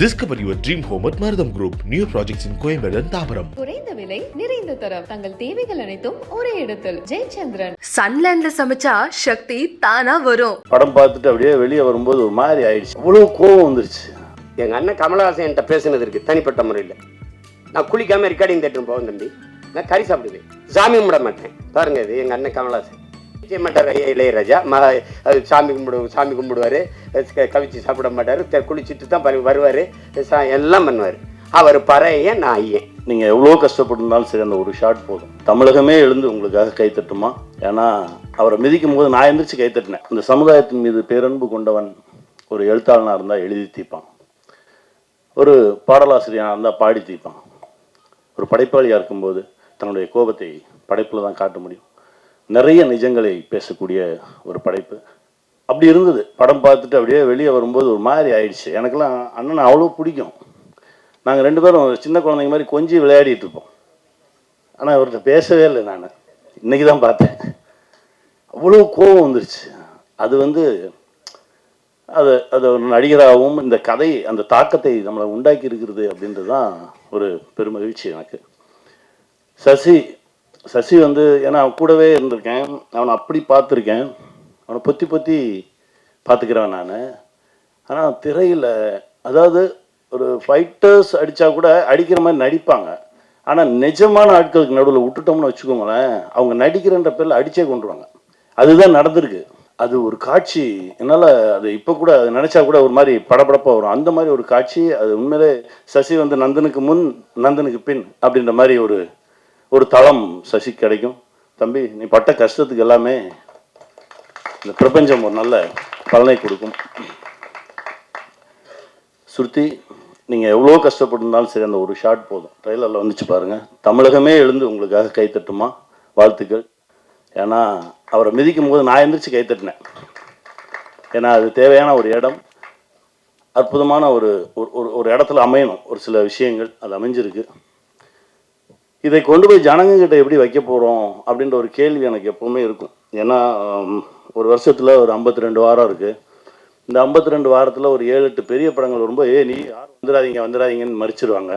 Discover your dream home at Maradam Group. New projects in Coimbatore and Taparam. குறைந்த விலை நிறைந்த தரம். தங்கள் தேவைகள் அனைத்தும் ஒரே இடத்தில். ஜெயச்சந்திரன். சன்லேண்ட்ல சமைச்சா சக்தி தானா வரும். படம் பார்த்துட்டு அப்படியே வெளியே வரும்போது ஒரு மாதிரி ஆயிடுச்சு. அவ்வளோ கோவம் வந்துருச்சு. எங்க அண்ணன் கமலஹாசன் என்கிட்ட பேசுனது இருக்கு தனிப்பட்ட முறையில். நான் குளிக்காம ரெக்கார்டிங் தேட்டர் போவேன் தம்பி. நான் கறி சாப்பிடுவேன். சாமி கும்பிட மாட்டேன். பாருங்க இது எங்க அண்ணன் கமலஹாசன். விஜய் மாட்டார். ஐயா இளையராஜா. ம அது சாமி கும்பிடு சாமி கும்பிடுவாரு. கவிச்சு சாப்பிட மாட்டார். குளிச்சுட்டு தான் பரு- வருவாரு. சா- எல்லாம் பண்ணுவார். அவர் பறையன் நான் ஐயன் நீங்கள் எவ்வளோ கஷ்டப்பட்டிருந்தாலும் சரி அந்த ஒரு ஷாட் போதும். தமிழகமே எழுந்து உங்களுக்காக கைத்தட்டுமா ஏன்னா அவரை மிதிக்கும் போது நான் எந்திரிச்சு கைத்தட்டினேன் இந்த சமுதாயத்தின் மீது பேரன்பு கொண்டவன் ஒரு எழுத்தாளனாக இருந்தால் எழுதி தீர்ப்பான் ஒரு பாடலாசிரியனாக இருந்தால் பாடி தீர்ப்பான் ஒரு படைப்பாளியாக இருக்கும்போது தன்னுடைய கோபத்தை படைப்பில் தான் காட்ட முடியும். நிறைய நிஜங்களை பேசக்கூடிய ஒரு படைப்பு. அப்படி இருந்தது. படம் பார்த்துட்டு அப்படியே வெளியே வரும்போது ஒரு மாதிரி ஆயிடுச்சு. எனக்கெல்லாம் அண்ணனை அவ்வளோ பிடிக்கும். நாங்கள் ரெண்டு பேரும் சின்ன குழந்தைங்க மாதிரி கொஞ்சி விளையாடிட்டு இருப்போம். ஆனால் அவர்கிட்ட பேசவே இல்லை நான். இன்னைக்கு தான் பார்த்தேன். அவ்வளோ கோபம் வந்துருச்சு. அது வந்து அது அது ஒரு நடிகராகவும் இந்த கதை அந்த தாக்கத்தை நம்மளை உண்டாக்கி இருக்கிறது அப்படின்றது தான் ஒரு பெருமகிழ்ச்சி எனக்கு. சசி சசி வந்து ஏன்னா அவன் கூடவே இருந்திருக்கேன். அவனை அப்படி பார்த்துருக்கேன். அவனை பொத்தி பொத்தி பார்த்துக்கிறேன் நான். ஆனால் திரையில் அதாவது ஒரு ஃபைட்டர்ஸ் அடித்தா கூட அடிக்கிற மாதிரி நடிப்பாங்க. ஆனால் நிஜமான ஆட்களுக்கு நடுவில் விட்டுட்டோம்னு வச்சுக்கோங்களேன் அவங்க நடிக்கிறன்ற பேரில் அடிச்சே கொண்டுருவாங்க. அதுதான் நடந்திருக்கு. அது ஒரு காட்சி. என்னால் அது இப்போ கூட அது நினச்சா கூட ஒரு மாதிரி படபடப்பாக வரும். அந்த மாதிரி ஒரு காட்சி அது உண்மையிலே சசி வந்து நந்தனுக்கு முன் நந்தனுக்கு பின் அப்படின்ற மாதிரி ஒரு ஒரு தளம் சசி கிடைக்கும். தம்பி நீ பட்ட கஷ்டத்துக்கு எல்லாமே இந்த பிரபஞ்சம் ஒரு நல்ல பலனை கொடுக்கும். ஸ்ருதி நீங்கள் எவ்வளோ கஷ்டப்பட்டிருந்தாலும் சரி அந்த ஒரு ஷாட் போதும். ட்ரெயிலரில் வந்துச்சு பாருங்கள் தமிழகமே எழுந்து உங்களுக்காக கைத்தட்டுமா வாழ்த்துக்கள். ஏன்னா அவரை மிதிக்கும் போது நான் எந்திரிச்சு கைத்தட்டினேன் ஏன்னா அது தேவையான ஒரு இடம். அற்புதமான ஒரு ஒரு- ஒரு ஒரு இடத்துல அமையணும். ஒரு சில விஷயங்கள் அது அமைஞ்சிருக்கு. இதை கொண்டு போய் ஜனங்கிட்ட எப்படி வைக்க போகிறோம் அப்படின்ற ஒரு கேள்வி எனக்கு எப்பவுமே இருக்கும். ஏன்னா ஒரு வருஷத்தில் ஒரு 52 ரெண்டு வாரம் இருக்குது இந்த 52 ரெண்டு வாரத்தில் ஒரு ஏழு எட்டு பெரிய படங்கள் வரும்போது ஏ நீ யாரும் வந்துடாதீங்க வந்துடாதீங்கன்னு மறிச்சிருவாங்க.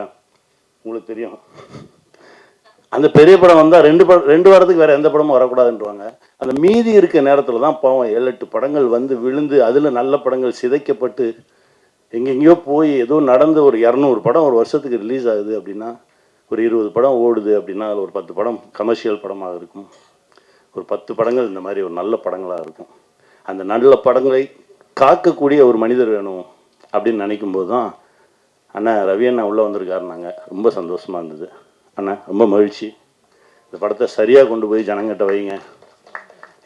உங்களுக்கு தெரியும். அந்த பெரிய படம் வந்தால் ரெண்டு படம் ரெண்டு வாரத்துக்கு வேறு எந்த படமும் வரக்கூடாதுன்றவாங்க. அந்த மீதி இருக்க நேரத்தில் தான் பாவம் ஏழு எட்டு படங்கள் வந்து விழுந்து அதில் நல்ல படங்கள் சிதைக்கப்பட்டு எங்கெங்கேயோ போய் ஏதோ நடந்து ஒரு இரநூறு படம் ஒரு வருஷத்துக்கு ரிலீஸ் ஆகுது அப்படின்னா ஒரு இருபது படம் ஓடுது அப்படின்னா அதில் ஒரு பத்து படம் கமர்ஷியல் படமாக இருக்கும். ஒரு பத்து படங்கள் இந்த மாதிரி ஒரு நல்ல படங்களாக இருக்கும். அந்த நல்ல படங்களை காக்கக்கூடிய ஒரு மனிதர் வேணும் அப்படின்னு நினைக்கும்போது தான் அண்ணா ரவி அண்ணா உள்ளே வந்திருக்காருனாங்க ரொம்ப சந்தோஷமாக இருந்தது. அண்ணா ரொம்ப மகிழ்ச்சி. இந்த படத்தை சரியாக கொண்டு போய் ஜனங்கிட்ட வைங்க.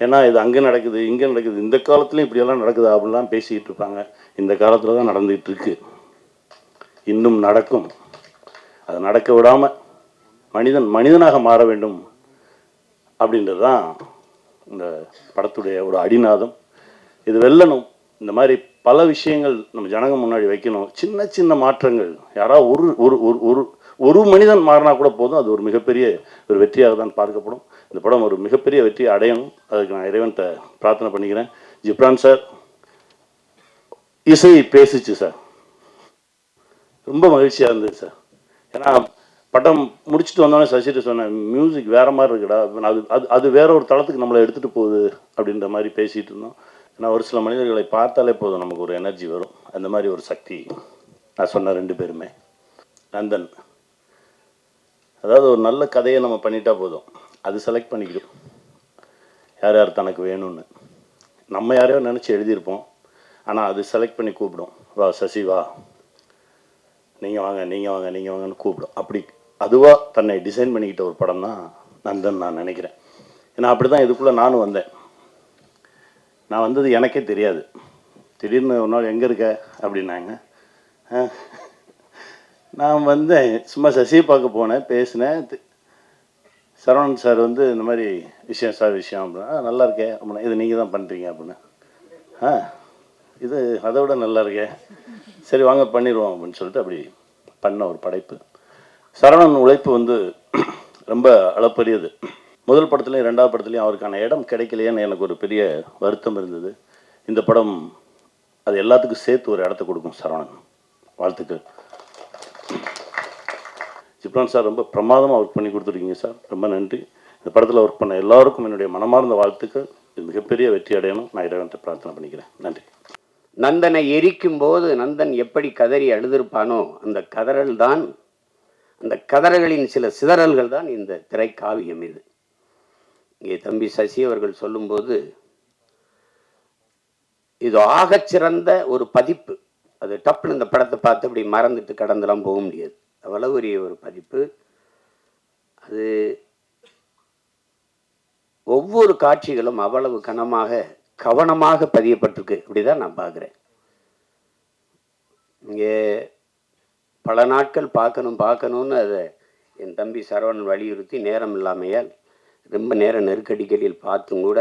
ஏன்னா இது அங்கே நடக்குது இங்கே நடக்குது இந்த காலத்துலேயும் இப்படியெல்லாம் நடக்குது அப்படிலாம் பேசிக்கிட்டு இருப்பாங்க. இந்த காலத்தில் தான் நடந்துகிட்டு இருக்கு. இன்னும் நடக்கும். அதை நடக்க விடாமல் மனிதன் மனிதனாக மாற வேண்டும் அப்படின்றது தான் இந்த படத்துடைய ஒரு அடிநாதம். இது வெல்லணும். இந்த மாதிரி பல விஷயங்கள் நம்ம ஜனங்க முன்னாடி வைக்கணும். சின்ன சின்ன மாற்றங்கள். யாராவது ஒரு ஒரு ஒரு ஒரு ஒரு மனிதன் மாறினா கூட போதும். அது ஒரு மிகப்பெரிய ஒரு வெற்றியாக தான் பார்க்கப்படும். இந்த படம் ஒரு மிகப்பெரிய வெற்றியை அடையணும். அதுக்கு நான் இறைவன்கிட்ட பிரார்த்தனை பண்ணிக்கிறேன். ஜிப்ரான் சார் இசை பேசிச்சு சார். ரொம்ப மகிழ்ச்சியாக இருந்தது சார். ஏன்னா படம் முடிச்சுட்டு வந்தோடனே சசிட்டு சொன்னேன் மியூசிக் வேற மாதிரி இருக்குடா. அது அது அது வேற ஒரு தளத்துக்கு நம்மளை எடுத்துகிட்டு போகுது அப்படின்ற மாதிரி பேசிகிட்டு இருந்தோம். ஏன்னா ஒரு சில மனிதர்களை பார்த்தாலே போதும் நமக்கு ஒரு எனர்ஜி வரும். அந்த மாதிரி ஒரு சக்தி. நான் சொன்ன ரெண்டு பேருமே. நந்தன். அதாவது ஒரு நல்ல கதையை நம்ம பண்ணிட்டா போதும். அது செலக்ட் பண்ணிக்கிடும். யார் யார் தனக்கு வேணும்னு. நம்ம யாரையோ நினச்சி எழுதியிருப்போம். ஆனால் அது செலக்ட் பண்ணி கூப்பிடும். வா சசி வா. நீங்கள் வாங்க நீங்கள் வாங்க நீங்கள் வாங்கன்னு கூப்பிடும். அப்படி அதுவாக தன்னை டிசைன் பண்ணிக்கிட்ட ஒரு படம் தான் நந்தன் நான் நினைக்கிறேன். ஏன்னா அப்படி தான் இதுக்குள்ளே நானும் வந்தேன். நான் வந்தது எனக்கே தெரியாது. திடீர்னு ஒரு நாள் எங்கே இருக்க? அப்படின்னாங்க. "ஆ." நான் வந்தேன். சும்மா சசி பார்க்க போனேன் பேசினேன். சரவணன் சார் வந்து இந்த மாதிரி விஷயம் சார் விஷயம் அப்படின்னா நல்லா இருக்கே. அப்படின்னா இது நீங்கள் தான் பண்ணுறீங்க அப்படின்னு ஆ இது அதை விட நல்லா இருக்கே. சரி வாங்க பண்ணிடுவோம் அப்படின்னு சொல்லிட்டு அப்படி பண்ண ஒரு படைப்பு. சரவணன் உழைப்பு வந்து ரொம்ப அளப்பரியது. முதல் படத்துலையும் ரெண்டாவது படத்துலையும் அவருக்கான இடம் கிடைக்கலையேன்னு எனக்கு ஒரு பெரிய வருத்தம் இருந்தது. இந்த படம் அது எல்லாத்துக்கும் சேர்த்து ஒரு இடத்த கொடுக்கும் சரவணன் வாழ்த்துக்கள். ஜிப்ரான் சார் ரொம்ப பிரமாதமாக ஒர்க் பண்ணி கொடுத்துருக்கீங்க சார். ரொம்ப நன்றி. இந்த படத்தில் ஒர்க் பண்ண எல்லாருக்கும் என்னுடைய மனமார்ந்த வாழ்த்துக்கள். இது மிகப்பெரிய வெற்றி அடையணும். நான் இறைவன்கிட்ட பிரார்த்தனை பண்ணிக்கிறேன். நன்றி. நந்தனை எரிக்கும் போது நந்தன் எப்படி கதறி அழுதிருப்பானோ அந்த கதறல் தான் அந்த கதறல்களின் சில சிதறல்கள் தான் இந்த திரைக்காவியம் இது. இங்கே தம்பி சசி அவர்கள் சொல்லும்போது இது ஆகச் சிறந்த ஒரு பதிப்பு. அது டப்புன்னு இந்த படத்தை பார்த்து அப்படி மறந்துட்டு கடந்தெல்லாம் போக முடியாது. அவ்வளவு பெரிய ஒரு பதிப்பு. அது ஒவ்வொரு காட்சிகளும் அவ்வளவு கனமாக கவனமாக பதியப்பட்டிருக்கு. அப்படிதான் நான் பார்க்குறேன். இங்கே பல நாட்கள் பார்க்கணும் பார்க்கணும்னு அதை என் தம்பி சரவணன் வலியுறுத்தி நேரம் இல்லாமையால் ரொம்ப நேர நெருக்கடிகளில் பார்த்தும் கூட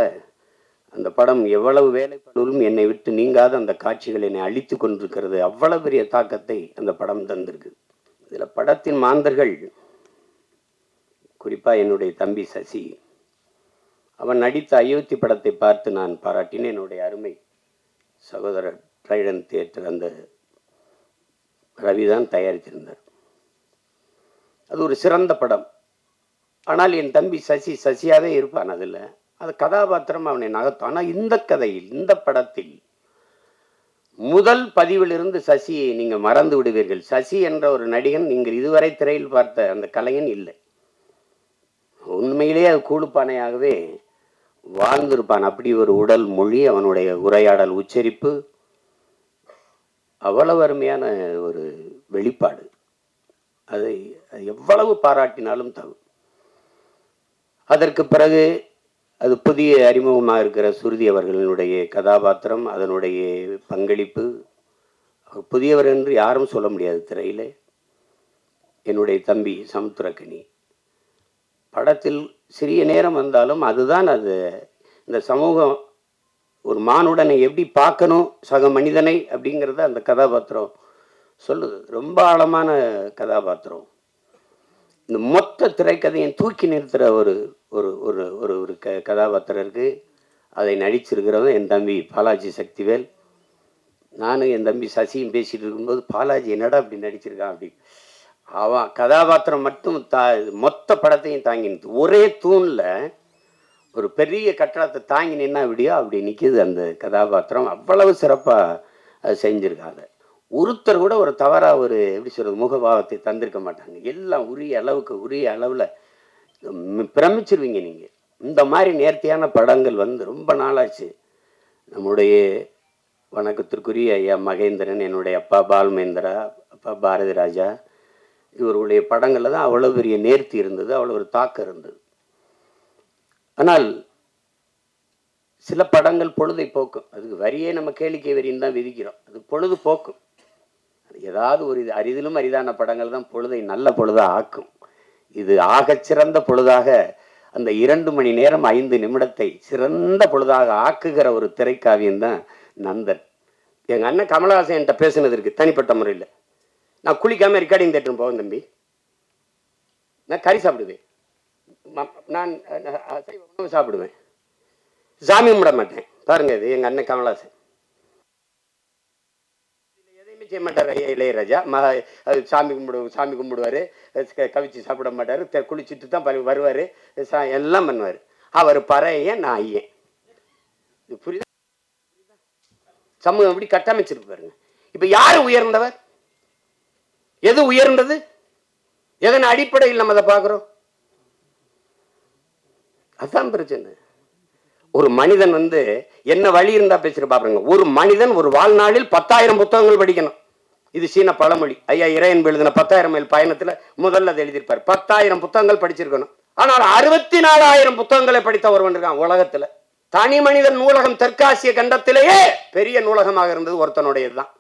அந்த படம் எவ்வளவு வேலைப்படலும் என்னை விட்டு நீங்காத அந்த காட்சிகள் என்னை அழித்து கொண்டிருக்கிறது. அவ்வளவு பெரிய தாக்கத்தை அந்த படம் தந்திருக்கு. இதில் படத்தின் மாந்தர்கள் குறிப்பாக என்னுடைய தம்பி சசி. அவன் நடித்த அயோத்தி படத்தை பார்த்து நான் பாராட்டினேன். என்னுடைய அருமை சகோதரர் ட்ரைடன் தியேட்டர் அந்த ரவி தான் தயாரித்திருந்தார். அது ஒரு சிறந்த படம். ஆனால் என் தம்பி சசி சசியாவே இருப்பான் அதில். அது கதாபாத்திரம் அவனை நகர்த்தும். ஆனால் இந்த கதையில் இந்த படத்தில் முதல் பதிவிலிருந்து சசியை நீங்கள் மறந்து விடுவீர்கள். சசி என்ற ஒரு நடிகன் நீங்கள் இதுவரை திரையில் பார்த்த அந்த கலைஞன் இல்லை. உண்மையிலேயே அது கூழுப்பானையாகவே வாழ்ந்திருப்பான். அப்படி ஒரு உடல் மொழி அவனுடைய உரையாடல் உச்சரிப்பு அவ்வளவு அருமையான ஒரு வெளிப்பாடு. அதை அது எவ்வளவு பாராட்டினாலும் தகும் அதற்கு பிறகு அது புதிய அறிமுகமாக இருக்கிற சுருதி அவர்களினுடைய கதாபாத்திரம் அதனுடைய பங்களிப்பு. புதியவர் என்று யாரும் சொல்ல முடியாது திரையில். என்னுடைய தம்பி சமுத்திரக்கனி. படத்தில் சிறிய நேரம் வந்தாலும் அதுதான் அது. இந்த சமூகம் ஒரு மானுடனை எப்படி பார்க்கணும் சக மனிதனை அப்படிங்கிறத அந்த கதாபாத்திரம் சொல்லுது. ரொம்ப ஆழமான கதாபாத்திரம். இந்த மொத்த திரைக்கதையை தூக்கி நிறுத்துகிற ஒரு ஒரு ஒரு ஒரு ஒரு க கதாபாத்திரம் இருக்குது அதை நடிச்சிருக்கிறவன் என் தம்பி பாலாஜி சக்திவேல். நானும் என் தம்பி சசியும் பேசிகிட்டு இருக்கும்போது பாலாஜி என்னடா அப்படி நடிச்சிருக்கான் அப்படி அவன் கதாபாத்திரம் மட்டும் தா மொத்த படத்தையும் தாங்கி நிறுத்து ஒரே தூணில் ஒரு பெரிய கட்டடத்தை தாங்கி நின்னா விடியோ அப்படி நிற்கிது அந்த கதாபாத்திரம். அவ்வளவு சிறப்பாக அது செஞ்சுருக்காங்க. ஒருத்தர் கூட ஒரு தவறாக ஒரு எப்படி சொல்கிறது முகபாவத்தை தந்திருக்க மாட்டாங்க. எல்லாம் உரிய அளவுக்கு உரிய அளவில் பிரமிச்சிருவீங்க நீங்கள் இந்த மாதிரி நேர்த்தியான படங்கள் வந்து ரொம்ப நாளாச்சு. நம்முடைய வணக்கத்திற்குரிய ஐயா மகேந்திரன் என்னுடைய அப்பா பால்மேந்திரா அப்பா பாரதி ராஜா இவர்களுடைய படங்களில் தான் அவ்வளோ பெரிய நேர்த்தி இருந்தது அவ்வளோ ஒரு தாக்கம் இருந்தது. ஆனால் சில படங்கள் பொழுதை போக்கும் அதுக்கு வரியே நம்ம கேளிக்கை வரின்னு தான் விதிக்கிறோம். அது பொழுது போக்கும் ஏதாவது ஒரு இது அரிதிலும் அரிதான படங்கள் தான் பொழுதை நல்ல பொழுதா ஆக்கும். இது ஆகச்சிறந்த பொழுதாக அந்த இரண்டு மணி நேரம் ஐந்து நிமிடத்தை சிறந்த பொழுதாக ஆக்குகிற ஒரு திரைக்காவியம் தான் நந்தன். எங்கள் அண்ணன் கமலஹாசன் என்கிட்ட பேசினது இருக்குது தனிப்பட்ட முறையில். நான் குளிக்காம ரெக்கார்டிங் தேட்டரும் போவேன் தம்பி. நான் கறி சாப்பிடுவேன். நான் உணவு சாப்பிடுவேன். சாமி கும்பிட மாட்டேன். பாருங்க இது எங்கள் அண்ணன் கமலாசன் எதையுமே செய்ய மாட்டார் ஐயா இளையராஜா. மகா அது சாமி கும்பிடு சாமி கும்பிடுவார். கவிச்சு சாப்பிட மாட்டார். குளிச்சுட்டு தான் ப- வருவாரு. சா எல்லாம் பண்ணுவார். அவர் பறையன் நான் ஐயன். இது புரியுதா? சமூகம் எப்படி கட்டமைச்சிருக்கு பாருங்க. இப்போ யார் உயர்ந்தவர்? எது உயர்ந்தது? எதன் அடிப்படையில் நம்ம அதை பார்க்குறோம்? அதான் பிரச்சனை. ஒரு மனிதன் வந்து என்ன வழி இருந்தா பேசுற பாருங்க. ஒரு மனிதன் ஒரு வாழ்நாளில் பத்தாயிரம் புத்தகங்கள் படிக்கணும். இது சீன பழமொழி. ஐயா இறையன் எழுதின பத்தாயிரம் மைல் பயணத்துல முதல்ல அதை எழுதியிருப்பார். பத்தாயிரம் புத்தகங்கள் படிச்சிருக்கணும். ஆனால் அறுபத்தி நாலாயிரம் புத்தகங்களை படித்த ஒருவன் இருக்கான் உலகத்துல. தனி மனிதன் நூலகம் தெற்காசிய கண்டத்திலேயே பெரிய நூலகமாக இருந்தது ஒருத்தனுடையதுதான்.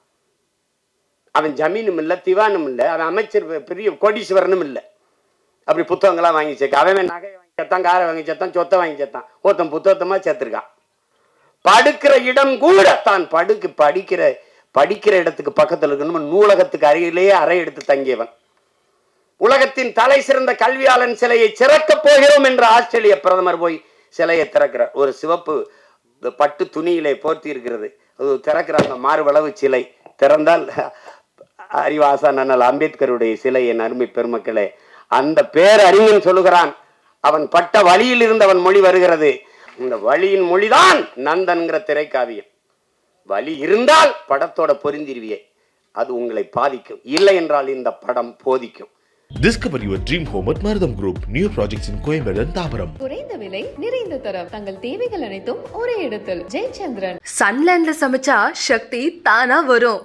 அவன் ஜமீனும் இல்லை திவானும் இல்லை அவன் அமைச்சர் பெரிய கோடீஸ்வரனும் இல்லை. அப்படி புத்தகங்களாம் வாங்கி சேர்க்க அவன் நகையை வாங்கி சேர்த்தான் காரை வாங்கி சேர்த்தான் சொத்தை வாங்கி சேர்த்தான். ஒருத்தன் புத்தகத்தமா சேர்த்துருக்கான். படுக்கிற இடம் கூட தான் படுக்கு படிக்கிற படிக்கிற இடத்துக்கு பக்கத்தில் இருக்கணும் நூலகத்துக்கு அருகிலேயே அறை எடுத்து தங்கியவன். உலகத்தின் தலை சிறந்த கல்வியாளன் சிலையை சிறக்கப் போகிறோம் என்று ஆஸ்திரேலிய பிரதமர் போய் சிலையை திறக்கிறார். ஒரு சிவப்பு பட்டு துணியிலே போர்த்தி இருக்கிறது. அது திறக்கிற அந்த மார்பளவு சிலை. திறந்தால் அறிவாசான் அண்ணல் அம்பேத்கருடைய சிலை என் அருமை பெருமக்களே அந்த பேரறிஞன் சொல்லுகிறான் அவன் பட்ட வழியில் இருந்து அவன் மொழி வருகிறது. இந்த வழியின் மொழிதான் நந்தன்கிற திரைக்காவியம். வழி இருந்தால் படத்தோட பொருந்திருவியே. அது உங்களை பாதிக்கும். இல்லை என்றால் இந்த படம் போதிக்கும். Discover your dream home at Maradam Group. New projects in Coimbatore and Tabaram. குறைந்த விலை நிறைந்த தரம். தங்கள் தேவைகள் அனைத்தும் ஒரே இடத்தில். ஜெயச்சந்திரன். சன்லேண்ட்ல சமைச்சா சக்தி தானா வரும்.